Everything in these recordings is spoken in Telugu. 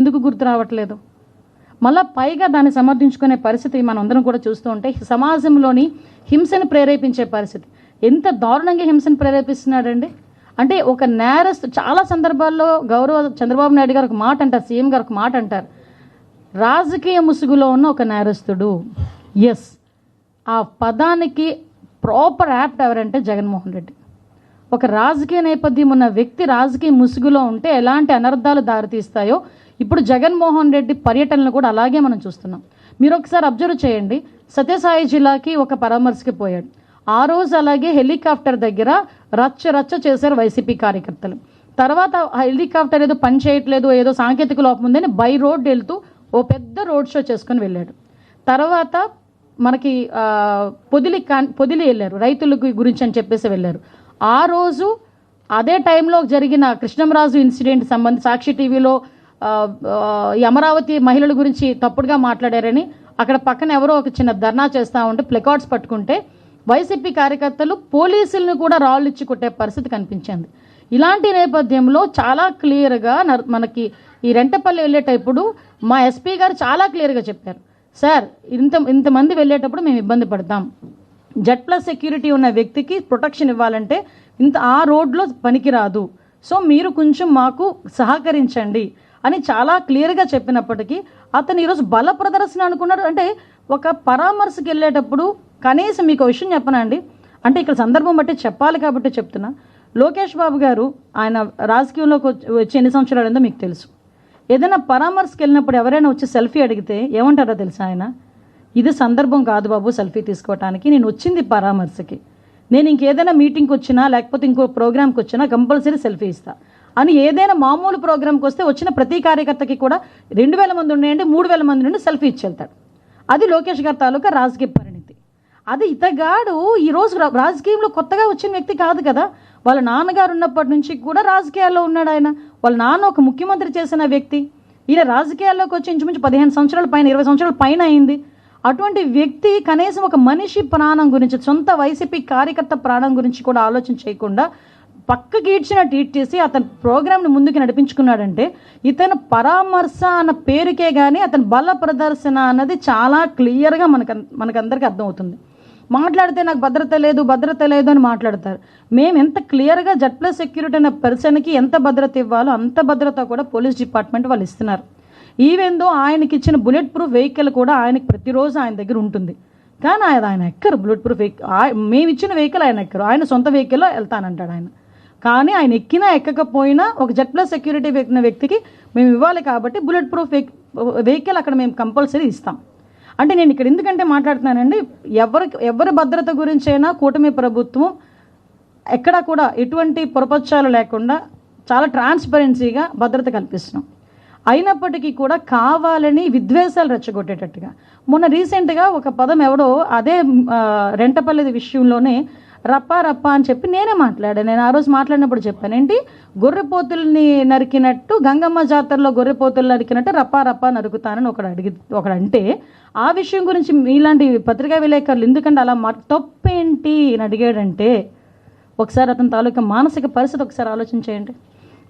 ఎందుకు గుర్తు రావట్లేదు? మళ్ళా పైగా దాన్ని సమర్థించుకునే పరిస్థితి మనం అందరం కూడా చూస్తూ ఉంటే సమాజంలోని హింసను ప్రేరేపించే పరిస్థితి. ఎంత దారుణంగా హింసను ప్రేరేపిస్తున్నాడండి. అంటే ఒక నేరస్తు చాలా సందర్భాల్లో గౌరవ చంద్రబాబు నాయుడు గారు ఒక మాట అంటారు సీఎం గారు ఒక మాట అంటారు. రాజకీయ ముసుగులో ఉన్న ఒక నేరస్తుడు. ఎస్ ఆ పదానికి ప్రాపర్ యాప్ట్ ఎవరంటే జగన్మోహన్ రెడ్డి. ఒక రాజకీయ నేపథ్యం ఉన్న వ్యక్తి రాజకీయ ముసుగులో ఉంటే ఎలాంటి అనర్థాలు దారితీస్తాయో ఇప్పుడు జగన్మోహన్ రెడ్డి పర్యటనలు కూడా అలాగే మనం చూస్తున్నాం. మీరు ఒకసారి అబ్జర్వ్ చేయండి. సత్యసాయి జిల్లాకి ఒక పరామర్శకి పోయాడు. ఆ రోజు అలాగే హెలికాప్టర్ దగ్గర రచ్చ రచ్చ చేశారు వైసీపీ కార్యకర్తలు. తర్వాత హెలికాప్టర్ ఏదో పని చేయట్లేదు ఏదో సాంకేతిక లోపం ఉందని బై రోడ్ వెళ్తూ ఓ పెద్ద రోడ్ షో చేసుకొని వెళ్ళాడు. తర్వాత మనకి పొదిలి కాన్ పొదిలి వెళ్ళారు రైతులకు గురించి అని చెప్పేసి వెళ్ళారు. ఆ రోజు అదే టైంలో జరిగిన కృష్ణంరాజు ఇన్సిడెంట్ సంబంధించి సాక్షి టీవీలో అమరావతి మహిళల గురించి తప్పుడుగా మాట్లాడారని అక్కడ పక్కన ఎవరో ఒక చిన్న ధర్నా చేస్తూ ఉంటే ప్లకార్డ్స్ పట్టుకుంటే వైసీపీ కార్యకర్తలు పోలీసులను కూడా రాళ్ళు ఇచ్చి కొట్టే పరిస్థితి కనిపించింది. ఇలాంటి నేపథ్యంలో చాలా క్లియర్గా నర్- మనకి ఈ రెంటపల్లి వెళ్ళేటప్పుడు మా ఎస్పీ గారు చాలా క్లియర్గా చెప్పారు. సార్ ఇంత ఇంతమంది వెళ్ళేటప్పుడు మేము ఇబ్బంది పడతాం. జెడ్ ప్లస్ సెక్యూరిటీ ఉన్న వ్యక్తికి ప్రొటెక్షన్ ఇవ్వాలంటే ఇంత ఆ రోడ్లో పనికిరాదు. సో మీరు కొంచెం మాకు సహకరించండి. అని చాలా క్లియర్గా చెప్పినప్పటికీ అతను ఈరోజు బల ప్రదర్శన అనుకున్నాడు. అంటే ఒక పరామర్శకి వెళ్ళేటప్పుడు కనీసం మీకు విషయం చెప్పనండి అంటే ఇక్కడ సందర్భం బట్టి చెప్పాలి కాబట్టి చెప్తున్నా. లోకేష్ బాబు గారు ఆయన రాజకీయంలోకి వచ్చి- వచ్చి ఎన్ని సంవత్సరాలు ఉందో మీకు తెలుసు. ఏదైనా పరామర్శకు వెళ్ళినప్పుడు ఎవరైనా వచ్చి సెల్ఫీ అడిగితే ఏమంటారో తెలుసా ఆయన? ఇది సందర్భం కాదు బాబు సెల్ఫీ తీసుకోవటానికి. నేను వచ్చింది పరామర్శకి. నేను ఇంకేదైనా మీటింగ్కి వచ్చినా లేకపోతే ఇంకో ప్రోగ్రామ్కి వచ్చినా కంపల్సరీ సెల్ఫీ ఇస్తా. అని ఏదైనా మామూలు ప్రోగ్రామ్కి వస్తే వచ్చిన ప్రతి కార్యకర్తకి కూడా రెండు వేల మంది ఉన్నాయండి మూడు వేల మంది నుండి సెల్ఫీ ఇచ్చి వెళ్తాడు అది లోకేష్ గారి తాలూకా రాజకీయ పరిణితి. అది ఇతగాడు ఈరోజు రా- రాజకీయంలో కొత్తగా వచ్చిన వ్యక్తి కాదు కదా. వాళ్ళ నాన్నగారు ఉన్నప్పటి నుంచి కూడా రాజకీయాల్లో ఉన్నాడు ఆయన. వాళ్ళ నాన్న ఒక ముఖ్యమంత్రి చేసిన వ్యక్తి. ఈయన రాజకీయాల్లోకి వచ్చి ఇంచుమించు పదిహేను సంవత్సరాల పైన ఇరవై సంవత్సరాల పైన అయింది. అటువంటి వ్యక్తి కనీసం ఒక మనిషి ప్రాణం గురించి సొంత వైసీపీ కార్యకర్త ప్రాణం గురించి కూడా ఆలోచన చేయకుండా పక్కకి ఈడ్చిన ట్వీట్ చేసి అతని ప్రోగ్రామ్ని ముందుకు నడిపించుకున్నాడంటే ఇతను పరామర్శ అన్న పేరుకే కానీ అతని బల ప్రదర్శన అన్నది చాలా క్లియర్గా మనకు మనకందరికీ అర్థమవుతుంది. మాట్లాడితే నాకు భద్రత లేదు భద్రత లేదు అని మాట్లాడతారు. మేము ఎంత క్లియర్గా జడ్ ప్లస్ సెక్యూరిటీ అనే పర్సన్కి ఎంత భద్రత ఇవ్వాలో అంత భద్రత కూడా పోలీస్ డిపార్ట్మెంట్ వాళ్ళు ఇస్తున్నారు. ఈవెందో ఆయనకి ఇచ్చిన బుల్లెట్ ప్రూఫ్ వెహికల్ కూడా ఆయనకి ప్రతిరోజు ఆయన దగ్గర ఉంటుంది. కానీ ఆయన ఆయన ఎక్కరు బుల్లెట్ ప్రూఫ్ వెహికల్ మేము ఇచ్చిన వెహికల్ ఆయన ఎక్కరు. ఆయన సొంత వెహికల్లో వెళ్తానంటాడు ఆయన. కానీ ఆయన ఎక్కినా ఎక్కకపోయినా ఒక జెడ్ ప్లస్ సెక్యూరిటీ ఎక్కిన వ్యక్తికి మేము ఇవ్వాలి కాబట్టి బుల్లెట్ ప్రూఫ్ వెహికల్ అక్కడ మేము కంపల్సరీ ఇస్తాం. అంటే నేను ఇక్కడ ఎందుకంటే మాట్లాడుతున్నానండి ఎవరి ఎవరి భద్రత గురించైనా కూటమి ప్రభుత్వం ఎక్కడా కూడా ఎటువంటి పొరపచ్చాలు లేకుండా చాలా ట్రాన్స్పరెన్సీగా భద్రత కల్పిస్తున్నాం. అయినప్పటికీ కూడా కావాలని విద్వేషాలు రెచ్చగొట్టేటట్టుగా. మొన్న రీసెంట్గా ఒక పదం ఎవడో అదే ఆ, రెంటపల్లి విషయంలోనే రప్పా రప్పా అని చెప్పి నేనే మాట్లాడాను. నేను ఆ రోజు మాట్లాడినప్పుడు చెప్పాను ఏంటి? గొర్రెపోతుల్ని నరికినట్టు గంగమ్మ జాతరలో గొర్రెపోతులు నరికినట్టు రప్పా రప్పా నరుకుతానని ఒకడు అడిగి ఒకడు అంటే ఆ విషయం గురించి మీలాంటి పత్రికా విలేకరులు ఎందుకంటే అలా మా తప్పేంటి? అని అడిగాడంటే ఒకసారి అతని తాలూకా మానసిక పరిస్థితి ఒకసారి ఆలోచించేయండి.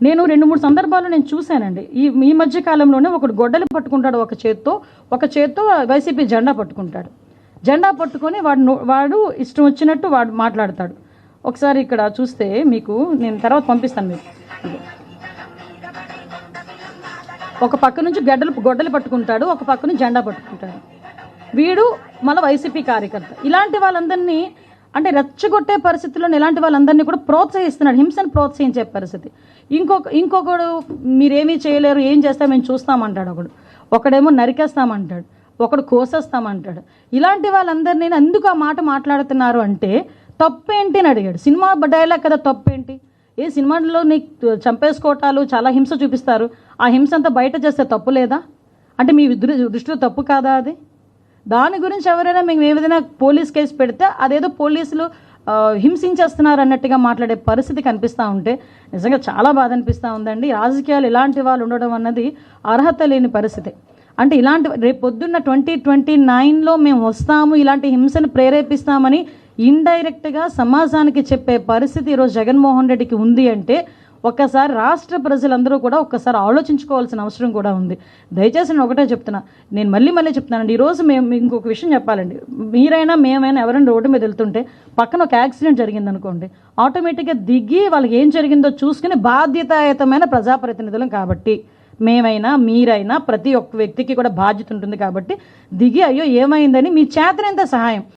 నేను రెండు మూడు సందర్భాల్లో నేను చూశానండి. ఈ ఈ మధ్య కాలంలోనే ఒకడు గొడ్డలు పట్టుకుంటాడు ఒక చేత్తో ఒక చేత్తో వైసీపీ జెండా పట్టుకుంటాడు. జెండా పట్టుకొని వాడు వాడు ఇష్టం వచ్చినట్టు వాడు మాట్లాడతాడు. ఒకసారి ఇక్కడ చూస్తే మీకు నేను తర్వాత పంపిస్తాను మీకు. ఒక పక్క నుంచి గడ్డలు గొడ్డలు పట్టుకుంటాడు ఒక పక్క నుంచి జెండా పట్టుకుంటాడు. వీడు మళ్ళీ వైసీపీ కార్యకర్త. ఇలాంటి వాళ్ళందరినీ అంటే రెచ్చగొట్టే పరిస్థితుల్లో ఇలాంటి వాళ్ళందరినీ కూడా ప్రోత్సహిస్తున్నాడు హింసను ప్రోత్సహించే పరిస్థితి. ఇంకొక ఇంకొకడు మీరేమీ చేయలేరు ఏం చేస్తా మేము చూస్తామంటాడు ఒకడు. ఒకడేమో నరికేస్తామంటాడు ఒకడు కోసేస్తామంటాడు. ఇలాంటి వాళ్ళందరినీ ఎందుకు ఆ మాట మాట్లాడుతున్నారు అంటే తప్పేంటి అని అడిగాడు. సినిమా డైలాగ్ కదా తప్పేంటి? ఏ సినిమాలో నీకు చంపేసుకోవటాలు చాలా హింస చూపిస్తారు. ఆ హింస అంతా బయట చేస్తే తప్పు లేదా? అంటే మీ దృష్టిలో తప్పు కాదా అది? దాని గురించి ఎవరైనా మేము ఏదైనా పోలీస్ కేసు పెడితే అదేదో పోలీసులు హింసించేస్తున్నారు అన్నట్టుగా మాట్లాడే పరిస్థితి కనిపిస్తూ ఉంటే నిజంగా చాలా బాధ అనిపిస్తూ ఉందండి. రాజకీయాలు ఇలాంటి వాళ్ళు ఉండడం అన్నది అర్హత లేని పరిస్థితి. అంటే ఇలాంటి రేపు పొద్దున్న ట్వంటీ ట్వంటీ నైన్లో మేము వస్తాము ఇలాంటి హింసను ప్రేరేపిస్తామని ఇండైరెక్ట్గా సమాజానికి చెప్పే పరిస్థితి ఈరోజు జగన్మోహన్ రెడ్డికి ఉంది అంటే ఒక్కసారి రాష్ట్ర ప్రజలందరూ కూడా ఒక్కసారి ఆలోచించుకోవాల్సిన అవసరం కూడా ఉంది. దయచేసి నేను ఒకటే చెప్తున్నా నేను మళ్ళీ మళ్ళీ చెప్తున్నానండి ఈరోజు మేము ఇంకొక విషయం చెప్పాలండి. మీరైనా మేమైనా ఎవరైనా రోడ్డు మీద వెళ్తుంటే పక్కన ఒక యాక్సిడెంట్ జరిగింది అనుకోండి ఆటోమేటిక్గా దిగి వాళ్ళకి ఏం జరిగిందో చూసుకుని బాధ్యతాయుతమైన ప్రజాప్రతినిధులం కాబట్టి మేమైనా మీరైనా ప్రతి ఒక్క వ్యక్తికి కూడా బాధ్యత ఉంటుంది కాబట్టి దిగి అయ్యో ఏమైందని మీ చేతనంత సహాయం.